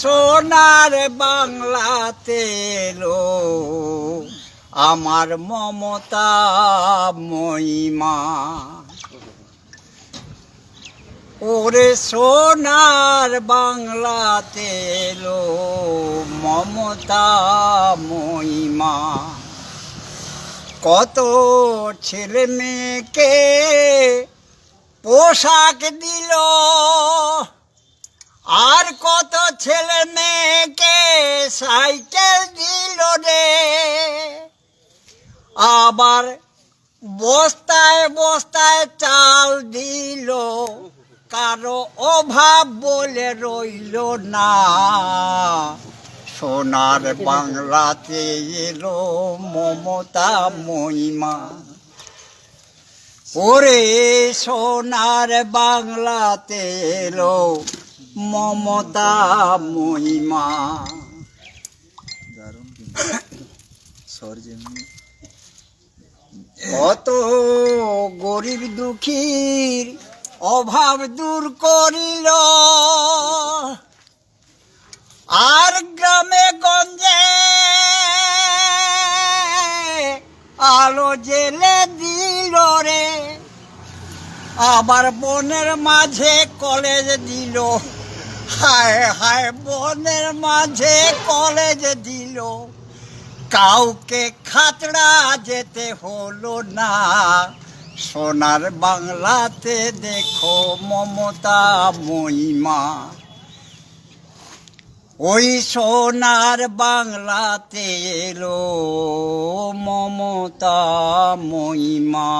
সোনার বাংলাতে এলো আমার মমতা মহিমা। ওরে সোনার বাংলাতে এলো মমতা মহিমা। কত ছেলে মেয়েকে পোশাক দিল, আর কত ছেলে মেয়েকে সাইকেল দিল রে। আবার বস্তায় বস্তায় চাল দিল, কারও অভাব বলে রইল না। সোনার বাংলাতে এলো মমতা মহিমা। ওরে সোনার বাংলাতে এলো মমতা মহিমা। কত গরিব দুঃখীর অভাব দূর করিল। আর গ্রামে গঞ্জে আলো জেলে দিল রে। আবার বনের মাঝে কলেজ দিল। হায় হায় বনের মাঝে কলেজ দিল। কাউকে খাতড়া যেতে হলো না। সোনার বাংলাতে দেখো মমতা মহিমা। ওই সোনার বাংলাতে এলো মমতা মহিমা।